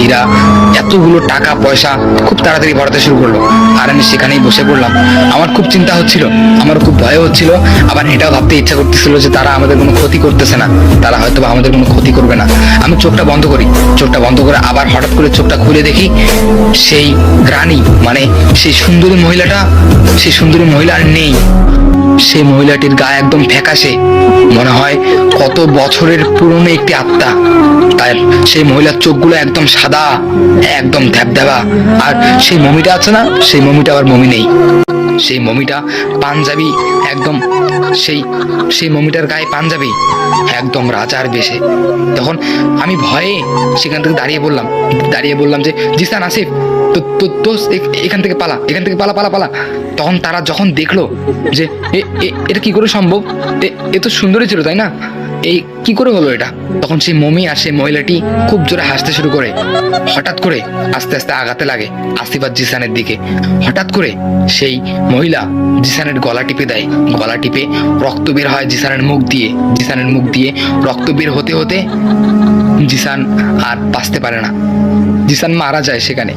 হীরা এতগুলো টাকা, পয়সা খুব তাড়াতাড়ি ভরাতে শুরু করল। আর আমি সেখানেই বসে পড়লাম। আমার খুব চিন্তা হচ্ছিল, আমার খুব ভয় হচ্ছিল। আবার এটাও ভাবতে ইচ্ছা করতেছিল যে তারা আমাদের কোনো ক্ষতি করতেছে না। তারা হয়তো আমাদের কোনো ক্ষতি করবে না। আমি চোখটা বন্ধ করি, চোখটা বন্ধ করে আবার হঠাৎ করে চোখটা খুলে দেখি, সেই রানী মানে সেই সুন্দরী মহিলাটা, সেই সুন্দরী মহিলা আর নেই। সেই মহিলাটির গায়ে একদম ফ্যাকাশে। মনে হয় কত বছরের পুরনো একটি আত্মা। তার সেই মহিলার চোখগুলো একদম সাদা, একদম ধ্যাবধ্যাবা আর সেই মমিটা আছে না, সেই মমিটা আবার মমি নেই। সেই মমিটা পাঞ্জাবি একদম সেই সেই মমিটার গায়ে পাঞ্জাবি একদম রাজার বেশে। তখন আমি ভয়ে সেখান থেকে দাঁড়িয়ে বললাম দাঁড়িয়ে বললাম যে জিসান আসিফ, তো তো তো এখান থেকে পালা, এখান থেকে পালা পালা পালা। তখন তারা যখন দেখল যে এটা কি করে সম্ভব? এ তো সুন্দরই ছিল, তাই না? এই কি করে হলো এটা? তখন সেই মমি আর সেই মহিলাটি খুব জোরে হাসতে শুরু করে। হঠাৎ করে আস্তে আস্তে আগাতে লাগে আসিফ জিসানের দিকে। হঠাৎ করে সেই মহিলা জিসানের গলা টিপে দেয়। গলা টিপে রক্ত বের হয় জিসানের মুখ দিয়ে। জিসানের মুখ দিয়ে রক্ত বের হতে হতে জিসান আর বাঁচতে পারে না। জিসান মারা যায় সেখানে।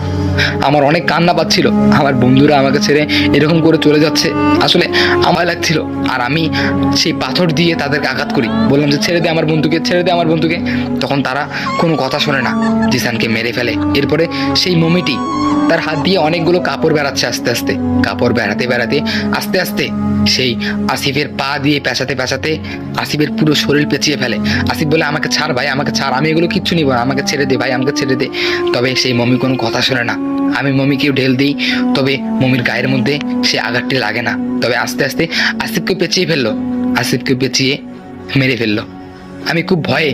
আমার অনেক কান্না পাচ্ছিল। আমার বন্ধুরা আমাকে ছেড়ে এরকম করে চলে যাচ্ছে। আসলে আমার লাগছিল। আর আমি সেই পাথর দিয়ে তাদেরকে আঘাত করি। বললাম যে, ছেড়ে দে আমার বন্ধুকে, ছেড়ে দে আমার বন্ধুকে। তখন তারা কোনো কথা শোনে না। জিসানকে মেরে ফেলে। এরপরে সেই মমিটি তার হাত দিয়ে অনেকগুলো কাপড় বেড়াচ্ছে আস্তে আস্তে। কাপড় বেড়াতে বেড়াতে আস্তে আস্তে সেই আসিফের পা দিয়ে পেঁচাতে পেঁচাতে আসিফের পুরো শরীর পেঁচিয়ে ফেলে। আসিফ বলে, আমাকে ছাড় ভাই, আমাকে ছাড়। আমি এগুলো কিচ্ছু নিব না, আমাকে ছেড়ে দে ভাই, আমাকে ছেড়ে দে। তবে সেই মমি কোনো কথা শোনে না। আমি মমিকেও ঢেল দিই, তবে মমির গায়ের মধ্যে সে আঘাতটি লাগে না। তবে আস্তে আস্তে আসিফকে পেঁচিয়ে ফেলল, আসিফকে পেঁচিয়ে মেরে ফেলল। আমি খুব ভয়ে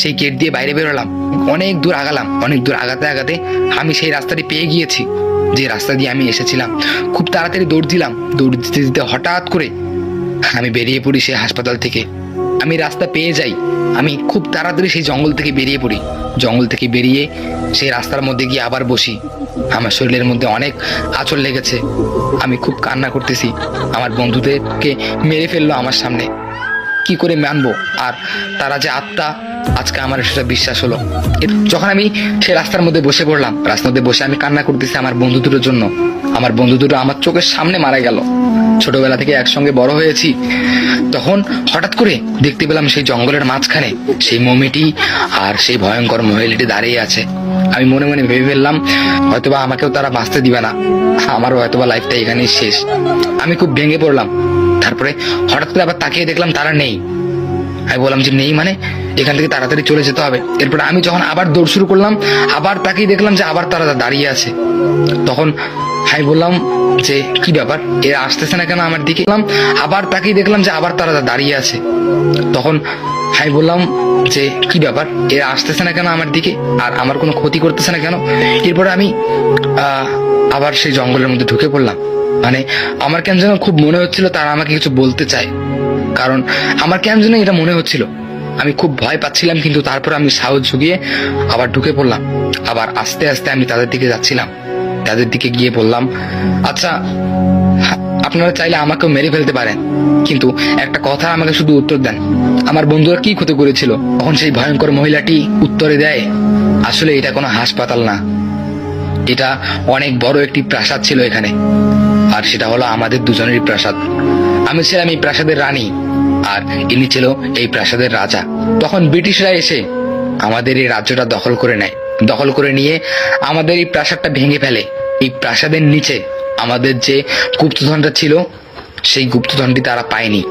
সেই গেট দিয়ে বাইরে বেরোলাম, অনেক দূর আগালাম, অনেক দূর আগাতে আগাতে আমি সেই রাস্তাটি পেয়ে গিয়েছি, যে রাস্তা দিয়ে আমি এসেছিলাম। খুব তাড়াতাড়ি দৌড় দিলাম, দৌড় দিতে দিতে হঠাৎ করে আমি বেরিয়ে পড়ি সেই হাসপাতাল থেকে। আমি রাস্তা পেয়ে যাই। আমি খুব তাড়াতাড়ি সেই জঙ্গল থেকে বেরিয়ে পড়ি। জঙ্গল থেকে বেরিয়ে সেই রাস্তার মধ্যে গিয়ে আবার বসি। আমার শরীরের মধ্যে অনেক আঁচড় লেগেছে। আমি খুব কান্না করতেছি। আমার বন্ধুদেরকে মেরে ফেলল আমার সামনে। কি করে মানবো? আর তারা যে আত্মা, আজকে আমার সেটা বিশ্বাস হলো। যখন আমি সে রাস্তার মধ্যে বসে পড়লাম, রাস্তার মধ্যে বসে আমি কান্না করতেছি আমার বন্ধু দুটোর জন্য। আমার বন্ধু দুটো আমার চোখের সামনে মারা গেল। ছোটবেলা থেকে একসঙ্গে বড় হয়েছি, তখন হঠাৎ করে দেখতে পেলাম সেই জঙ্গলের মাঝখানে সেই মমিটি আর সেই ভয়ঙ্কর মহিলাটি দাঁড়িয়ে আছে। আমি মনে মনে ভেবে ফেললাম, হয়তোবা আমাকেও তারা বাঁচতে দিবে না। আমারও হয়তোবা লাইফটা এখানেই শেষ। আমি খুব ভেঙে পড়লাম। তারপরে হঠাৎ করে আবার তাকিয়ে দেখলাম তারা নেই। আমি বললাম যে নেই মানে? এখান থেকে তাড়াতাড়ি চলে যেতে হবে। এরপরে আমি যখন আবার দৌড় শুরু করলাম, আবার তাকিয়ে দেখলাম যে আবার তারা দাঁড়িয়ে আছে। তখন আমি বললাম যে, কি ব্যাপার? এরা আসতেছে না কেন আমার দিকে? আবার তাকিয়ে দেখলাম যে আবার তারা দাঁড়িয়ে আছে। তখন আমি বললাম যে, কি ব্যাপার? এরা আসতেছে না কেন আমার দিকে? আর আমার কোনো ক্ষতি করতেছে না কেন? এরপরে আমি আবার সেই জঙ্গলের মধ্যে ঢুকে পড়লাম। মানে আমার কেন যেন খুব মনে হচ্ছিল তারা আমাকে কিছু বলতে চায়। কারণ আমার কেন যেন এটা মনে হচ্ছিল। আমি খুব ভয় পাচ্ছিলাম, কিন্তু তারপর আমি সাহস জুগিয়ে আবার ঢুকে পড়লাম। আবার আস্তে আস্তে আমি তাদের দিকে যাচ্ছিলাম। তাদের দিকে গিয়ে বললাম আচ্ছা আপনারা চাইলে আমাকেও মেরে ফেলতে পারেন। কিন্তু একটা কথা আমাকে শুধু উত্তর দেন। আমার বন্ধুরা কি ক্ষতি করেছিল? তখন সেই ভয়ঙ্কর মহিলাটি উত্তরে দেয়, আসলে এটা কোনো হাসপাতাল না। এটা অনেক বড় একটি প্রাসাদ ছিল এখানে। আর সেটা হলো আমাদের দুজনেরই প্রাসাদ। আমি ছিলাম এই প্রাসাদের রানী, আর ইনি ছিল এই প্রাসাদের রাজা। তখন ব্রিটিশরা এসে আমাদের এই রাজ্যটা দখল করে নেয়। দখল করে নিয়ে আমাদের এই প্রাসাদটা ভেঙে ফেলে। এই প্রাসাদের নিচে আমাদের যে গুপ্তধনটা ছিল, সেই গুপ্তধনটি তারা পায়নি।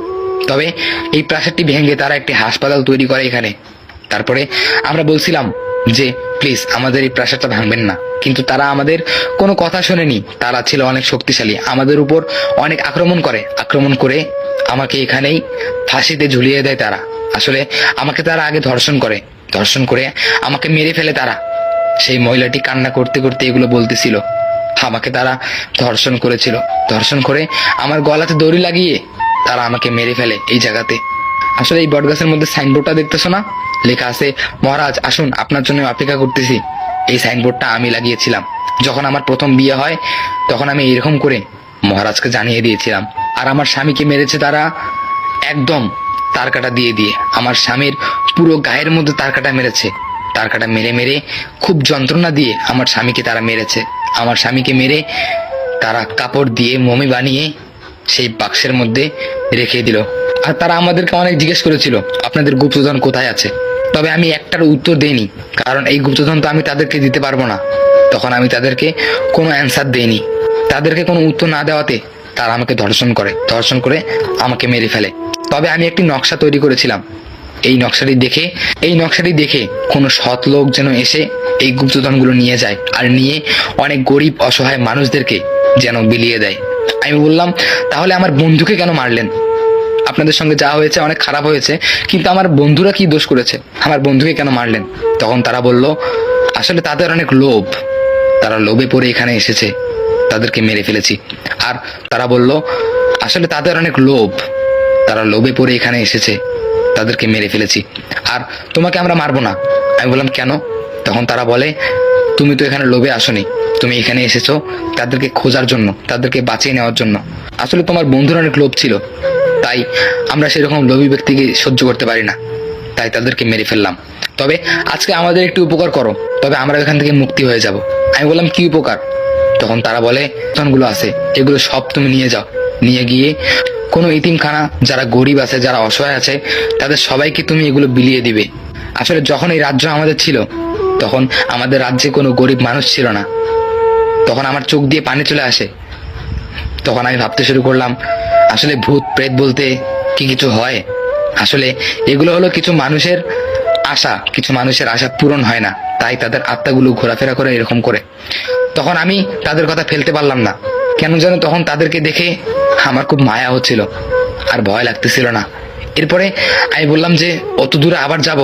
তবে এই প্রাসাদটি ভেঙে তারা একটি হাসপাতাল তৈরি করে এখানে। তারপরে আমরা বলছিলাম যে, প্লিজ, আমাদের এই প্রাসাদটা ভাঙবেন না। কিন্তু তারা আমাদের কোনো কথা শোনেনি। তারা ছিল অনেক শক্তিশালী, আমাদের উপর অনেক আক্রমণ করে। আক্রমণ করে আমাকে এখানেই ফাঁসিতে ঝুলিয়ে দেয় তারা। আসলে আমাকে তারা আগে ধর্ষণ করে। ধর্ষণ করে আমাকে মেরে ফেলে তারা। সেই মহিলাটি কান্না করতে করতে এগুলো বলতেছিল। আমাকে তারা ধর্ষণ করেছিল। ধর্ষণ করে আমার গলাতে দড়ি লাগিয়ে তারা আমাকে মেরে ফেলে এই জায়গাতে। আসলে এই বটগাছের মধ্যে সাইনবোর্ডটা দেখতেছো না? লেখা আছে, মহারাজ, আসুন, আপনার জন্য অপেক্ষা করতেছি। এই সাইনবোর্ডটা আমি লাগিয়েছিলাম। যখন আমার প্রথম বিয়ে হয়, তখন আমি এরকম করে মহারাজকে জানিয়ে দিয়েছিলাম। আর আমার স্বামীকে মেরেছে তারা একদম তার কাটা দিয়ে দিয়ে। আমার স্বামীর পুরো গায়ের মধ্যে তার কাটা মেরেছে। তার কাটা মেরে মেরে খুব যন্ত্রণা দিয়ে আমার স্বামীকে তারা মেরেছে। আমার স্বামীকে মেরে তারা কাপড় দিয়ে, মমি বানিয়ে সেই বাক্সের মধ্যে রেখে দিল। আর তারা আমাদেরকে অনেক জিজ্ঞেস করেছিল, আপনাদের গুপ্তধন কোথায় আছে? তবে আমি একটার উত্তর দেইনি, কারণ এই গুপ্তধন তো আমি তাদেরকে দিতে পারব না। তখন আমি তাদেরকে কোনো অ্যান্সার দেইনি। তাদেরকে কোনো উত্তর না দেওয়াতে তারা আমাকে ধর্ষণ করে ধর্ষণ করে আমাকে মেরে ফেলে। তবে আমি একটি নকশা তৈরি করেছিলাম। এই নকশাটি দেখে, এই নকশাটি দেখে কোনো সৎ লোক যেন এসে এই গুপ্তধনগুলো নিয়ে যায় আর নিয়ে অনেক গরিব, অসহায় মানুষদেরকে যেন বিলিয়ে দেয়। আমি বললাম, তাহলে আমার বন্ধুকে কেন মারলেন? আপনাদের সঙ্গে যা হয়েছে অনেক খারাপ হয়েছে, কিন্তু আমার বন্ধুরা কি দোষ করেছে? আমার বন্ধুকে কেন মারলেন? তখন তারা বলল, আসলে তাদের অনেক লোভ। তারা লোভে পড়ে এখানে এসেছে। তাদেরকে মেরে ফেলেছি। আর তারা বলল, আসলে তাদের অনেক লোভ। তারা লোভে পড়ে এখানে এসেছে। তাদেরকে মেরে ফেলেছি। আর তোমাকে আমরা মারবো না। আমি বললাম, কেন? তখন তারা বলে, তুমি তো এখানে লোভে আসনি। তুমি এখানে এসেছ তাদেরকে খোঁজার জন্য, তাদেরকে বাঁচিয়ে নেওয়ার জন্য। আসলে তোমার বন্ধুর অনেক লোভ ছিল। তাই আমরা সেরকম লোভী ব্যক্তিকে সহ্য করতে পারি না। তাই তাদেরকে মেরে ফেললাম। তবে আজকে আমাদের একটু উপকার করো। তবে আমরা এখান থেকে মুক্তি হয়ে যাব। আমি বললাম, কি উপকার? তখন তারা বলে গুলো আছে। এগুলো সব তুমি নিয়ে যাও। নিয়ে গিয়ে কোনো ইতিমখানা যারা গরিব আছে, যারা অসহায় আছে, তাদের সবাইকে তুমি এগুলো বিলিয়ে দিবে। আসলে যখন এই রাজ্য আমাদের ছিল, তখন আমাদের রাজ্যে কোনো গরিব মানুষ ছিল না। তখন আমার চোখ দিয়ে পানি চলে আসে। তখন আমি ভাবতে শুরু করলাম, আসলে ভূত, প্রেত বলতে কি কিছু হয়? আসলে এগুলো হলো কিছু মানুষের আশা, কিছু মানুষের আশা পূরণ হয় না। তাই তাদের আত্মাগুলো ঘোরাফেরা করে এরকম করে। তখন আমি তাদের কথা ফেলতে পারলাম না। কেন যেন তখন তাদেরকে দেখে আমার খুব মায়া হচ্ছিল, আর ভয় লাগতেছিল না। এরপরে আমি বললাম যে, অত দূরে আবার যাব।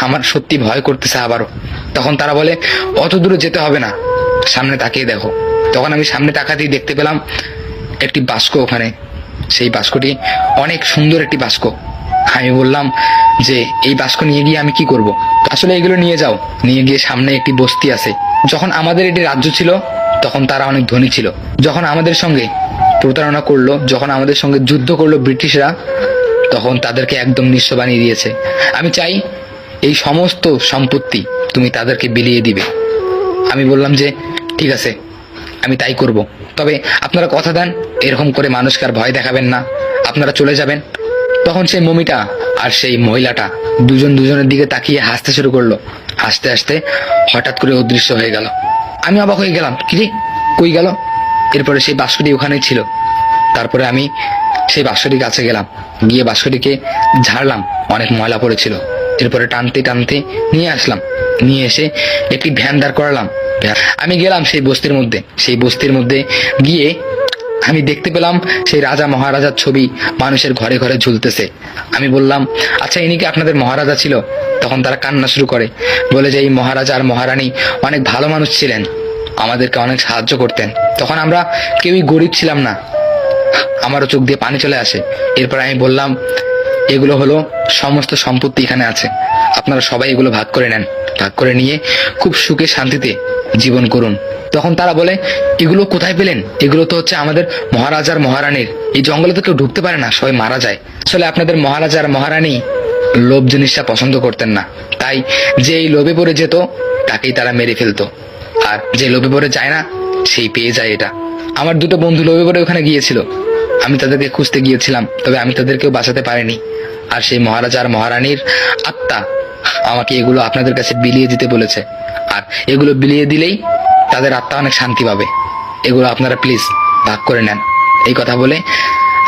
আমার সত্যি ভয় করতেছে আবারও। তখন তারা বলে, অত দূরে যেতে হবে না, সামনে তাকিয়ে দেখো। তখন আমি সামনে তাকাতেই দেখতে পেলাম, একটি বাস্ক ওখানে। সেই বাস্কটি অনেক সুন্দর একটি বাস্ক। আমি বললাম যে, এই বাস্ক নিয়ে গিয়ে আমি কি করব? আসলে এগুলো নিয়ে যাও। নিয়ে গিয়ে সামনে একটি বস্তি আছে। যখন আমাদের এটি রাজ্য ছিল, তখন তারা অনেক ধনী ছিল। যখন আমাদের সঙ্গে প্রতারণা করল, যখন আমাদের সঙ্গে যুদ্ধ করল ব্রিটিশরা, তখন তাদেরকে একদম নিঃস্ব বানিয়ে দিয়েছে। আমি চাই এই সমস্ত সম্পত্তি তুমি তাদেরকে বিলিয়ে দিবে। আমি বললাম যে, ঠিক আছে, আমি তাই করব। তবে আপনারা কথা দেন, এরকম করে মানুষকে আর ভয় দেখাবেন না। আপনারা চলে যাবেন। তখন সেই মমিটা আর সেই মহিলাটা দুজন দুজনের দিকে তাকিয়ে হাসতে শুরু করল। হাসতে হাসতে হঠাৎ করে অদৃশ্য হয়ে গেল। আমি অবাক হয়ে গেলাম, কি রে, কই গেল? এরপরে সেই বাস্কটি ওখানে ছিল। তারপরে আমি সেই বাস্কটির কাছে গেলাম। গিয়ে বাস্কটিকে ঝাড়লাম। অনেক ময়লা পড়েছিল। এরপরে টানতে টানতে নিয়ে আসলাম। নিয়ে এসে একটি ভ্যান দাঁড় করালাম। আমি গেলাম সেই বস্তির মধ্যে। সেই বস্তির মধ্যে গিয়ে আমি দেখতে পেলাম সেই রাজা মহারাজার ছবি মানুষের ঘরে ঘরে ঝুলতেছে। আমি বললাম আচ্ছা ইনি কি আপনাদের মহারাজা ছিল? তখন তারা কান্না শুরু করে। বলে যে, এই মহারাজা আর মহারানী অনেক ভালো মানুষ ছিলেন। আমাদেরকে অনেক সাহায্য করতেন। তখন আমরা কেউই গরিব ছিলাম না। আমারও চোখ দিয়ে পানি চলে আসে। এরপর আমি বললাম, এগুলো হলো সমস্ত সম্পত্তি এখানে আছে। আপনারা সবাই এগুলো ভাগ করে নেন। ভাগ করে নিয়ে খুব সুখে শান্তিতে জীবন করুন। তখন তারা বলে, এগুলো কোথায় পেলেন? এগুলো তো হচ্ছে আমাদের মহারাজার মহারানীর। এই জঙ্গলে তো কেউ ঢুকতে পারে না, সবাই মারা যায়। আসলে আপনাদের মহারাজার মহারানী লোভ জিনিসটা পছন্দ করতেন না। তাই যে এই লোভে পড়ে যেত, তাকেই তারা মেরে ফেলতো। আর যে লোভে পড়ে যায় না, সেই পেয়ে যায় এটা। আমার দুটো বন্ধু লোভে পড়ে ওখানে গিয়েছিল। আমি তাদেরকে খুঁজতে গিয়েছিলাম, তবে আমি তাদেরকেও বাঁচাতে পারিনি। আর সেই মহারাজা আর মহারানীর আত্মা আমাকে এগুলো আপনাদের কাছে বিলিয়ে দিতে বলেছে। আর এগুলো বিলিয়ে দিলেই তাদের আত্মা অনেক শান্তি পাবে। এগুলো আপনারা প্লিজ ভাগ করে নেন। এই কথা বলে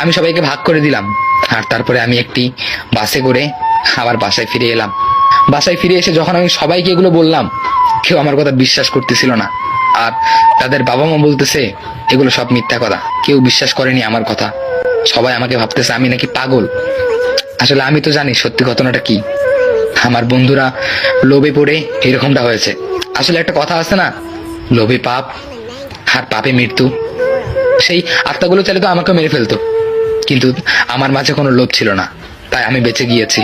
আমি সবাইকে ভাগ করে দিলাম। আর তারপরে আমি একটি বাসে করে আবার বাসায় ফিরে এলাম। বাসায় ফিরে এসে যখন আমি সবাইকে এগুলো বললাম, কেউ আমার কথা বিশ্বাস করতেছিল না। আর তাদের বাবা মা বলতেছে, এগুলো সব মিথ্যা কথা। কেউ বিশ্বাস করেনি আমার কথা। সবাই আমাকে ভাবতেছে আমি নাকি পাগল। আসলে আমি তো জানি সত্যি ঘটনাটা কি। আমার বন্ধুরা লোভে পড়ে এরকমটা হয়েছে। আসলে একটা কথা আছে না, লোভে পাপ আর পাপে মৃত্যু। সেই আত্মাগুলো চাইলে তো আমাকে মেরে ফেলতো। কিন্তু আমার মাঝে কোনো লোভ ছিল না। তাই আমি বেঁচে গিয়েছি।